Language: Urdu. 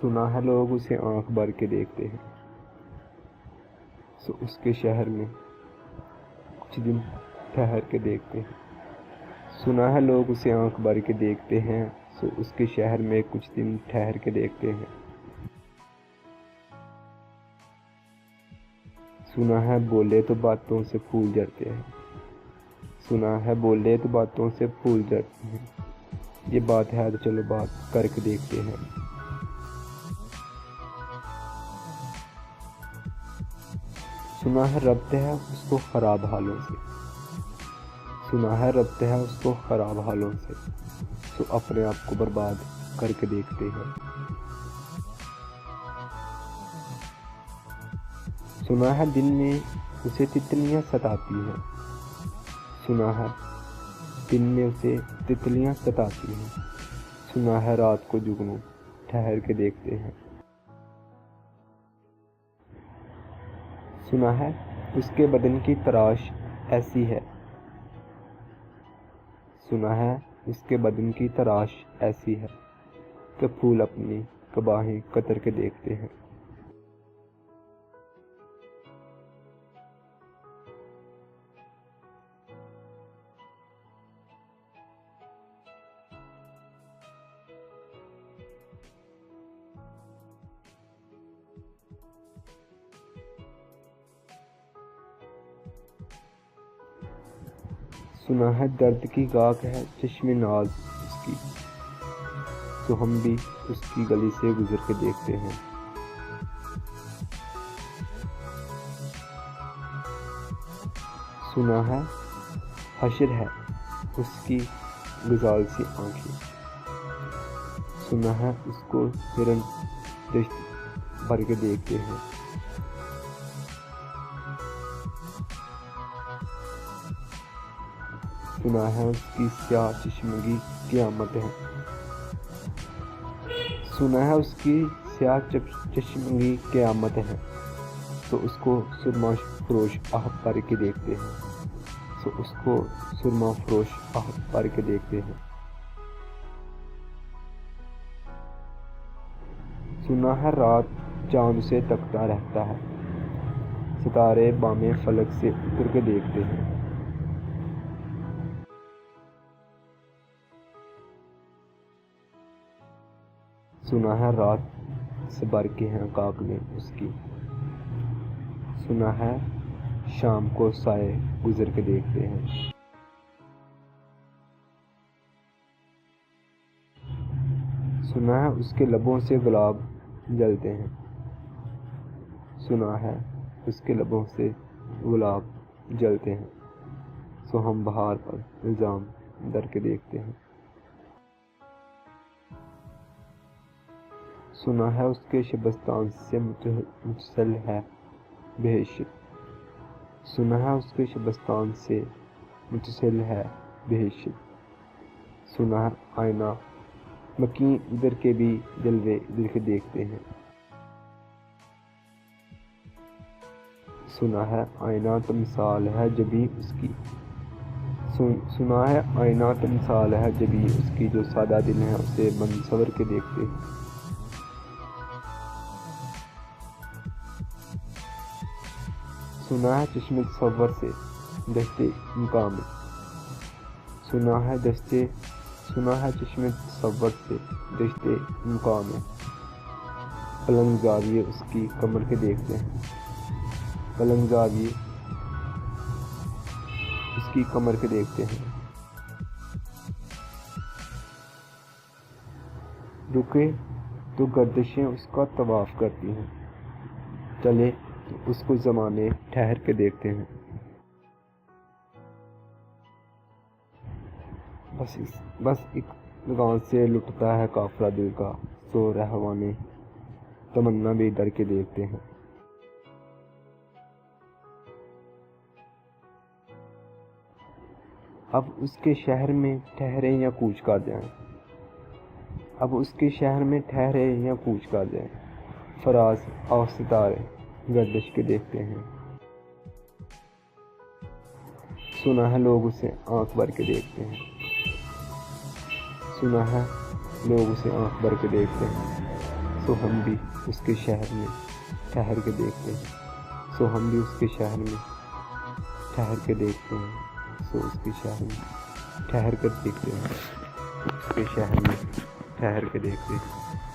سنا ہے، لوگ اسے آنکھ بھر کے دیکھتے ہیں۔ سو اس کے شہر میں کچھ دن ٹھہر کے دیکھتے ہیں۔ سنا ہے، لوگ اسے آنکھ بھر کے دیکھتے ہیں۔ سو اس کے شہر میں کچھ دن ٹھہر کے دیکھتے ہیں۔ سنا ہے، بولے تو باتوں سے پھول جڑتے ہیں۔ سنا ہے، بولے تو باتوں سے پھول جڑتے ہیں۔ یہ بات ہے تو چلو بات کر کے دیکھتے ہیں۔ سنا ہے ربط ہے اس کو خراب حالوں سے۔ سنا ہے ربط ہے اس کو خراب حالوں سے۔ تو اپنے آپ کو برباد کر کے دیکھتے ہیں۔ سنا ہے دن میں اسے تتلیاں ستاتی ہیں۔ سنا ہے دن میں اسے تتلیاں ستاتی ہیں۔ سنا ہے رات کو جگنو ٹھہر کے دیکھتے ہیں۔ سنا ہے، اس کے بدن کی تراش ایسی ہے۔ سنا ہے، اس کے بدن کی تراش ایسی ہے۔ کہ پھول اپنی کباہیں قطر کے دیکھتے ہیں۔ سنا ہے درد کی گاک ہے چشم ناز اس کی۔ تو ہم بھی اس کی گلی سے گزر کے دیکھتے ہیں۔ سنا ہے حشر ہے اس کی گزال سی آنکھیں۔ سنا ہے اس کو ہرن دشت بھر کے دیکھتے ہیں۔ سنا ہے اس کی سیاہ چشمگی قیامت ہے۔ سنا ہے اس کی سیاہ چشمگی قیامت ہے۔ تو اس کو سرما فروش آہت پر کے دیکھتے ہیں۔ تو اس کو سرما فروش آہت پر کے دیکھتے ہیں۔ سنا ہے رات چاند سے تکتا رہتا ہے۔ ستارے بامے فلک سے اتر کے دیکھتے ہیں۔ سنا ہے رات سے بر کے ہیں کاکلیں اس کی۔ سنا ہے شام کو سائے گزر کے دیکھتے ہیں۔ سنا ہے اس کے لبوں سے گلاب جلتے ہیں۔ سنا ہے اس کے لبوں سے گلاب جلتے ہیں۔ سو ہم بہار پر الزام در کے دیکھتے ہیں۔ سنا ہے، اس کے شبستان سے متصل ہے بہشت سنا ہے، اس کے شبستان سے متصل ہے بہشت سنا ہے، آئینہ۔ مکین ادھر کے بھی جلوے ادھر کے دیکھتے ہیں۔ سنا ہے، آئینہ تمثال ہے جبھی اس کی۔ سنا ہے، آئینہ تمثال ہے جبھی اس کی۔ جو سادہ دل ہے اسے منصور کے دیکھتے ہیں۔ سنا ہے چشم تصور سے دستے مقام سنا ہے دستے سنا ہے چشم تصور سے دستے مقام پلنگ زاویے اس کی کمر کے دیکھتے ہیں۔ پلنگ زاویے اس کی کمر کے دیکھتے ہیں۔ رکے تو گردشیں اس کا طواف کرتی ہیں۔ چلے اس کو زمانے ٹھہر کے دیکھتے ہیں۔ بس بس ایک لگان سے لٹتا ہے کافرہ دل کا۔ سو رہوانے تمنا بھی ڈر کے دیکھتے ہیں۔ اب اس کے شہر میں ٹھہرے یا کوچ کر جائیں۔ اب اس کے شہر میں ٹھہرے یا کوچ کر جائیں۔ فراز اور ستارے۔ گردش کے دیکھتے ہیں۔ سنا ہے لوگ اسے آنکھ بھر کے دیکھتے ہیں۔ سنا ہے لوگ اسے آنکھ بھر کے دیکھتے ہیں۔ سو ہم بھی اس کے شہر میں ٹھہر کے دیکھتے ہیں۔ سو ہم بھی اس کے شہر میں ٹھہر کے دیکھتے ہیں۔ سو اس کے شہر میں ٹھہر کر دیکھتے ہیں۔ اس کے شہر میں ٹھہر کے دیکھتے ہیں۔